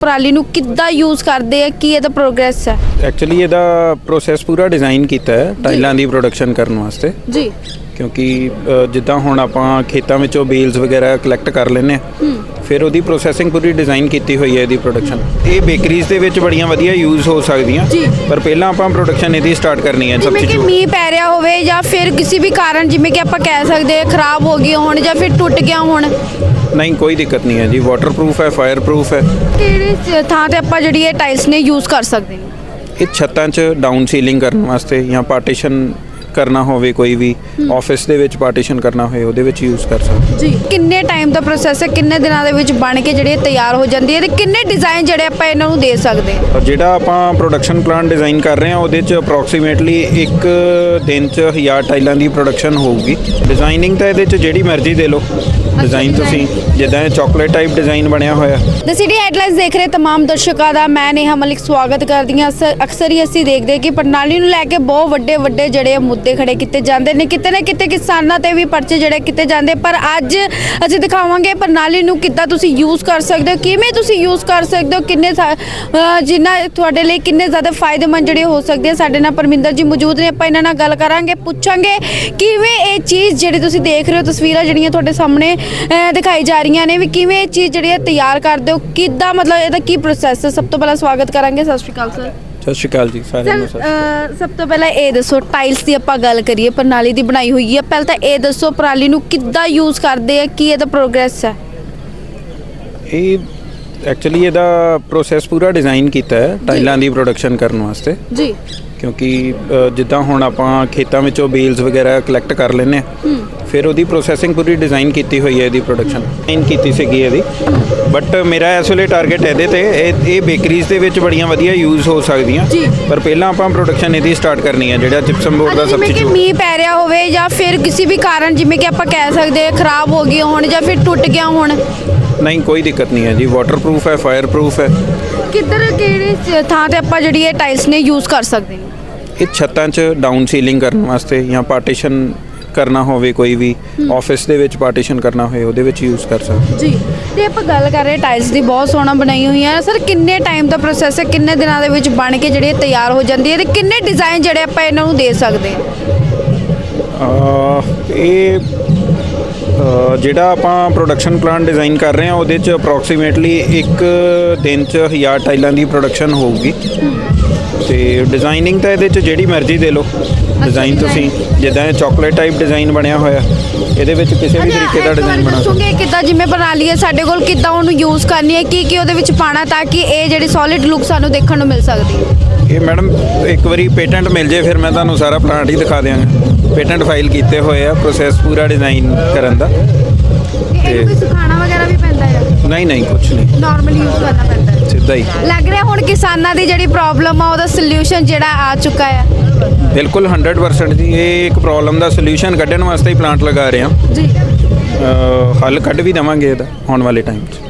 ਪਰਾਲੀ ਨੂੰ ਕਿੱਦਾਂ ਯੂਜ਼ ਕਰਦੇ ਆ ਕੀ ਇਹਦਾ ਪ੍ਰੋਗਰੈਸ ਹੈ ਐਕਚੁਅਲੀ ਇਹਦਾ ਪ੍ਰੋਸੈਸ ਪੂਰਾ ਡਿਜ਼ਾਈਨ ਕੀਤਾ ਹੈ ਟਾਈਲਾਂ ਦੀ ਪ੍ਰੋਡਕਸ਼ਨ ਕਰਨ ਵਾਸਤੇ। ਜੀ। ਕਿਉਂਕਿ ਜਿੱਦਾਂ ਹੁਣ ਆਪਾਂ ਖੇਤਾਂ ਵਿੱਚੋਂ ਬੇਲਸ ਵਗੈਰਾ ਕਲੈਕਟ ਕਰ ਲੈਂਦੇ ਹਾਂ ਫਿਰ ਉਹਦੀ ਪ੍ਰੋਸੈਸਿੰਗ ਪੂਰੀ ਡਿਜ਼ਾਈਨ ਕੀਤੀ ਹੋਈ ਹੈ ਇਹਦੀ ਪ੍ਰੋਡਕਸ਼ਨ ਇਹ ਬੇਕਰੀਜ਼ ਦੇ ਵਿੱਚ ਬੜੀਆਂ ਵਧੀਆ ਯੂਜ਼ ਹੋ ਸਕਦੀਆਂ। ਪਰ ਪਹਿਲਾਂ ਆਪਾਂ ਪ੍ਰੋਡਕਸ਼ਨ ਇਹਦੀ ਸਟਾਰਟ ਕਰਨੀ ਹੈ ਜਿਵੇਂ ਕਿ ਸਬਸਟੀਟਿਊਟ ਮੀਂਹ ਪੈ ਰਿਹਾ ਹੋਵੇ ਜਾਂ ਫਿਰ ਕਿਸੇ ਵੀ ਕਾਰਨ ਜਿਵੇਂ ਕਿ ਆਪਾਂ ਕਹਿ ਸਕਦੇ ਹਾਂ ਖਰਾਬ ਹੋ ਗਈ ਹੋਣ ਜਾਂ ਫਿਰ ਟੁੱਟ ਗਿਆ ਹੋਣ। ਨਹੀਂ ਕੋਈ ਦਿੱਕਤ ਨਹੀਂ ਹੈ ਜੀ। ਵਾਟਰਪ੍ਰੂਫ ਹੈ ਫਾਇਰਪ੍ਰੂਫ ਹੈ। ਕਿਹੜੀ ਥਾਂ ਤੇ ਆਪਾਂ ਜਿਹੜੀ ਇਹ ਟਾਈਲਸ ਨੇ ਯੂਜ਼ ਕਰ ਸਕਦੇ ਨੇ ਇਹ ਛੱਤਾਂ 'ਚ ਡਾਊਨ ਸੀਲਿੰਗ ਕਰਨ ਵਾਸਤੇ ਜਾਂ ਪਾਰਟੀਸ਼ਨ ਕਰਨਾ ਹੋਵੇ ਕੋਈ ਵੀ ਆਫਿਸ ਦੇ ਵਿੱਚ ਪਾਰਟੀਸ਼ਨ ਕਰਨਾ ਹੋਵੇ ਉਹਦੇ ਵਿੱਚ ਯੂਜ਼ ਕਰ ਸਕਦੇ ਜੀ ਕਿੰਨੇ ਟਾਈਮ ਦਾ ਪ੍ਰੋਸੈਸ ਹੈ ਕਿੰਨੇ ਦਿਨਾਂ ਦੇ ਵਿੱਚ ਬਣ ਕੇ ਜਿਹੜੀ ਇਹ ਤਿਆਰ ਹੋ ਜਾਂਦੀ ਹੈ ਤੇ ਕਿੰਨੇ ਡਿਜ਼ਾਈਨ ਜਿਹੜੇ ਆਪਾਂ ਇਹਨਾਂ ਨੂੰ ਦੇ ਸਕਦੇ ਹਾਂ ਔਰ ਜਿਹੜਾ ਆਪਾਂ ਪ੍ਰੋਡਕਸ਼ਨ ਪਲਾਨ ਡਿਜ਼ਾਈਨ ਕਰ ਰਹੇ ਹਾਂ ਉਹਦੇ 'ਚ ਅਪਰੋਕਸੀਮੇਟਲੀ ਇੱਕ ਦਿਨ 'ਚ 1000 ਟਾਈਲਾਂ ਦੀ ਪ੍ਰੋਡਕਸ਼ਨ ਹੋਊਗੀ ਡਿਜ਼ਾਈਨਿੰਗ ਤਾਂ ਇਹਦੇ 'ਚ ਜਿਹੜੀ ਮਰਜ਼ੀ ਦੇ ਲਓ ਡਿਜ਼ਾਈਨ ਤੁਸੀਂ ਜਿੱਦਾਂ ਇਹ ਚਾਕਲੇਟ ਟਾਈਪ ਡਿਜ਼ਾਈਨ ਬਣਿਆ ਹੋਇਆ ਦ ਸਿਟੀ ਹੈਡਲਾਈਨਸ ਦੇਖ ਰਹੇ तमाम ਦਰਸ਼ਕਾਂ ਦਾ ਮੈਂ ਨੇਹਾ ਮਲਿਕ ਸਵਾਗਤ ਕਰਦੀ ਹਾਂ ਅਕਸਰ- ਅਕਸਰ ਹੀ ਅਸੀਂ ਦੇਖਦੇ ਕਿ ਪ੍ਰਣਾਲੀ ਨੂੰ ਲੈ ਕੇ ਬਹੁਤ ਵੱਡੇ ਵੱਡੇ ਜਿਹੜੇ ਮੁੱਦੇ ਖੜੇ ਕੀਤੇ ਜਾਂਦੇ ਨੇ, ਕਿਤੇ ਨਾ ਕਿਤੇ ਕਿਸਾਨਾਂ ਤੇ ਵੀ ਪਰਚੇ ਜਿਹੜੇ ਕੀਤੇ ਜਾਂਦੇ, ਪਰ ਅੱਜ ਅਸੀਂ ਦਿਖਾਵਾਂਗੇ ਪ੍ਰਣਾਲੀ ਨੂੰ ਕਿੱਦਾਂ ਤੁਸੀਂ ਯੂਜ਼ ਕਰ ਸਕਦੇ ਹੋ, ਕਿਵੇਂ ਤੁਸੀਂ ਯੂਜ਼ ਕਰ ਸਕਦੇ ਹੋ, ਕਿੰਨੇ ਜਿੰਨਾ ਤੁਹਾਡੇ ਲਈ ਕਿੰਨੇ ਜ਼ਿਆਦਾ ਫਾਇਦੇਮੰਦ ਜਿਹੜੇ ਹੋ ਸਕਦੇ ਆ। ਸਾਡੇ ਨਾਲ ਪਰਮਿੰਦਰ ਜੀ ਮੌਜੂਦ ਨੇ, ਆਪਾਂ ਇਹਨਾਂ ਨਾਲ ਗੱਲ ਕਰਾਂਗੇ, ਪੁੱਛਾਂਗੇ ਕਿਵੇਂ ਇਹ ਚੀਜ਼ ਜਿਹੜੀ ਤੁਸੀਂ ਦੇਖ ਰਹੇ ਹੋ, ਤਸਵੀਰਾਂ ਜਿਹੜੀਆਂ ਤੁਹਾਡੇ ਸਾਹਮਣੇ ਦਿਖਾਈ ਜਾ ਰਹੀਆਂ ਨੇ, ਵੀ ਕਿਵੇਂ ਇਹ ਚੀਜ਼ ਜਿਹੜੀ ਹੈ ਤਿਆਰ ਕਰਦੇ ਹੋ, ਕਿੱਦਾਂ ਮਤਲਬ ਇਹਦਾ ਕੀ ਪ੍ਰੋਸੈਸ ਹੈ? ਸਭ ਤੋਂ ਪਹਿਲਾਂ ਸਵਾਗਤ ਕਰਾਂਗੇ, ਸਤਿ ਸ਼੍ਰੀ ਅਕਾਲ, ਸਰ। ਸਤਿ ਸ਼੍ਰੀ ਅਕਾਲ ਜੀ ਸਾਰਿਆਂ ਨੂੰ ਸਰ ਸਤਿ ਅਹ, ਸਭ ਤੋਂ ਪਹਿਲਾਂ ਇਹ ਦੱਸੋ ਟਾਈਲਸ ਦੀ ਆਪਾਂ ਗੱਲ ਕਰੀਏ ਪ੍ਰਣਾਲੀ ਦੀ ਬਣਾਈ ਹੋਈ ਹੈ। ਪਹਿਲਾਂ ਤਾਂ ਇਹ ਦੱਸੋ ਪ੍ਰਣਾਲੀ ਨੂੰ ਕਿੱਦਾਂ ਯੂਜ਼ ਕਰਦੇ ਆ ਕੀ ਇਹਦਾ ਪ੍ਰੋਗਰੈਸ ਹੈ ਇਹ ਐਕਚੁਅਲੀ ਇਹਦਾ ਪ੍ਰੋਸੈਸ ਪੂਰਾ ਡਿਜ਼ਾਈਨ ਕੀਤਾ ਹੈ ਟਾਈਲਾਂ ਦੀ ਪ੍ਰੋਡਕਸ਼ਨ ਕਰਨ ਵਾਸਤੇ। ਜੀ। ਕਿਉਂਕਿ ਅ, ਜਿੱਦਾਂ ਹੁਣ ਆਪਾਂ ਖੇਤਾਂ ਵਿੱਚੋਂ ਬੇਲਸ ਵਗੈਰਾ ਕਲੈਕਟ ਕਰ ਲੈਂਦੇ ਹਾਂ। ਫਿਰ ਉਹਦੀ ਪ੍ਰੋਸੈਸਿੰਗ ਪੂਰੀ ਡਿਜ਼ਾਈਨ ਕੀਤੀ ਹੋਈ ਹੈ ਇਹਦੀ ਪ੍ਰੋਡਕਸ਼ਨ ਇਨ ਕੀਤੀ ਸੀਗੀ ਇਹਦੀ। ਬਟ ਮੇਰਾ ਇਸ ਵੇਲੇ ਟਾਰਗੇਟ ਇਹਦੇ ਤੇ। ਇਹ ਇਹ ਬੇਕਰੀਜ਼ ਦੇ ਵਿੱਚ ਬੜੀਆਂ ਵਧੀਆ ਯੂਜ਼ ਹੋ ਸਕਦੀਆਂ। ਜੀ। ਪਰ ਪਹਿਲਾਂ ਆਪਾਂ ਪ੍ਰੋਡਕਸ਼ਨ ਇਹਦੀ ਸਟਾਰਟ ਕਰਨੀ ਹੈ ਜਿਹੜਾ ਜਿਪਸਮ ਬੋਰਡ ਦਾ ਜਿਵੇਂ ਕਿ ਸਬਸਟੀਟਿਊਟ ਮੀਂਹ ਪੈ ਰਿਹਾ ਹੋਵੇ ਜਾਂ ਫਿਰ ਕਿਸੇ ਵੀ ਕਾਰਨ ਜਿਵੇਂ ਕਿ ਆਪਾਂ ਕਹਿ ਸਕਦੇ ਹਾਂ ਖਰਾਬ ਹੋ ਗਈ ਹੋਣ ਜਾਂ ਫਿਰ ਟੁੱਟ ਗਿਆ ਹੋਣ। ਨਹੀਂ ਕੋਈ ਦਿੱਕਤ ਨਹੀਂ ਹੈ ਜੀ। ਵਾਟਰਪ੍ਰੂਫ ਹੈ ਫਾਇਰਪ੍ਰੂਫ ਹੈ। ਕਿੱਧਰ ਕਿਹੜੀ ਥਾਂ ਤੇ ਆਪਾਂ ਜਿਹੜੀ ਇਹ ਟਾਈਲਸ ਨੇ ਯੂਜ਼ ਕਰ ਸਕਦੇ ਨੇ ਇਹ ਛੱਤਾਂ 'ਚ ਡਾਊਨ ਸੀਲਿੰਗ ਕਰਨ ਵਾਸਤੇ ਜਾਂ ਪਾਰਟੀਸ਼ਨ ਕਰਨਾ ਹੋਵੇ ਕੋਈ ਵੀ ਆਫਿਸ ਦੇ ਵਿੱਚ ਪਾਰਟੀਸ਼ਨ ਕਰਨਾ ਹੋਵੇ ਉਹਦੇ ਵਿੱਚ ਯੂਜ਼ ਕਰ ਸਕਦੇ ਜੀ ਤੇ ਆਪਾਂ ਗੱਲ ਕਰ ਰਹੇ ਟਾਈਲਸ ਦੀ ਬਹੁਤ ਸੋਹਣਾ ਬਣਾਈ ਹੋਈਆਂ ਨੇ ਸਰ ਕਿੰਨੇ ਟਾਈਮ ਦਾ ਪ੍ਰੋਸੈਸ ਹੈ? ਕਿੰਨੇ ਦਿਨਾਂ ਦੇ ਵਿੱਚ ਬਣ ਕੇ ਜਿਹੜੀ ਇਹ ਤਿਆਰ ਹੋ ਜਾਂਦੀ ਹੈ? ਤੇ ਕਿੰਨੇ ਡਿਜ਼ਾਈਨ ਜਿਹੜੇ ਆਪਾਂ ਇਹਨਾਂ ਨੂੰ ਦੇ ਸਕਦੇ ਹਾਂ? ਇਹ ਜਿਹੜਾ ਆਪਾਂ ਪ੍ਰੋਡਕਸ਼ਨ ਪਲਾਨ ਡਿਜ਼ਾਈਨ ਕਰ ਰਹੇ ਹਾਂ ਉਹਦੇ 'ਚ ਅਪਰੋਕਸੀਮੇਟਲੀ ਇੱਕ ਦਿਨ 'ਚ 1000 ਟਾਈਲਾਂ ਦੀ ਪ੍ਰੋਡਕਸ਼ਨ ਹੋਊਗੀ। ਤੇ ਡਿਜ਼ਾਈਨਿੰਗ ਤਾਂ ਇਹਦੇ 'ਚ ਜਿਹੜੀ ਮਰਜ਼ੀ ਦੇ ਲਓ। ਡਿਜ਼ਾਈਨ ਤੁਸੀਂ ਜਿੱਦਾਂ ਇਹ ਚਾਕਲੇਟ ਟਾਈਪ ਡਿਜ਼ਾਈਨ ਬਣਿਆ ਹੋਇਆ ਇਹਦੇ ਵਿੱਚ ਕਿਸੇ ਵੀ ਤਰੀਕੇ ਦਾ ਡਿਜ਼ਾਈਨ ਬਣਾ ਸਕਦੇ ਦੱਸੋਗੇ ਕਿੱਦਾਂ ਜਿਵੇਂ ਪ੍ਰਣਾਲੀ ਹੈ ਸਾਡੇ ਕੋਲ ਕਿੱਦਾਂ ਉਹਨੂੰ ਯੂਜ਼ ਕਰਨੀ ਹੈ ਕੀ ਕੀ ਉਹਦੇ ਵਿੱਚ ਪਾਣਾ ਤਾਂ ਕਿ ਇਹ ਜਿਹੜੀ ਸੋਲਿਡ ਲੁੱਕ ਸਾਨੂੰ ਦੇਖਣ ਨੂੰ ਮਿਲ ਸਕਦੀ ਹੈ? ਇਹ ਮੈਡਮ ਇੱਕ ਵਾਰੀ ਪੇਟੈਂਟ ਮਿਲ ਜੇ ਫਿਰ ਮੈਂ ਤੁਹਾਨੂੰ ਸਾਰਾ ਪਲਾਂਟ ਹੀ ਦਿਖਾ ਦਿਆਂਗਾ। ਪੇਟੈਂਟ ਫਾਈਲ ਕੀਤੇ ਹੋਏ ਆ ਪ੍ਰੋਸੈਸ ਪੂਰਾ ਡਿਜ਼ਾਈਨ ਕਰਨ ਦਾ। ਤੇ ਇਹਨੂੰ ਕੋਈ ਸਿਖਾਉਣਾ ਵਗੈਰਾ ਵੀ ਪੈਂਦਾ ਹੈ ਨਹੀਂ ਨਹੀਂ ਕੁਝ ਨਹੀਂ। ਨਾਰਮਲੀ ਯੂਜ਼ ਕਰਨਾ ਪੈਂਦਾ ਹੈ। ਸਿੱਧਾ ਹੀ। ਲੱਗ ਰਿਹਾ ਹੁਣ ਕਿਸਾਨਾਂ ਦੀ ਜਿਹੜੀ ਪ੍ਰੋਬਲਮ ਆ ਉਹਦਾ ਸੋਲੂਸ਼ਨ ਜਿਹੜਾ ਆ ਚੁੱਕਾ ਹੈ ਬਿਲਕੁਲ 100% ਜੀ ਇਹ ਇੱਕ ਪ੍ਰੋਬਲਮ ਦਾ ਸੋਲੂਸ਼ਨ ਕੱਢਣ ਵਾਸਤੇ ਹੀ ਪਲਾਂਟ ਲਗਾ ਰਹੇ ਹਾਂ। ਜੀ। ਹੱਲ ਕੱਢ ਵੀ ਦਵਾਂਗੇ ਇਹਦਾ ਆਉਣ ਵਾਲੇ ਟਾਈਮ 'ਚ।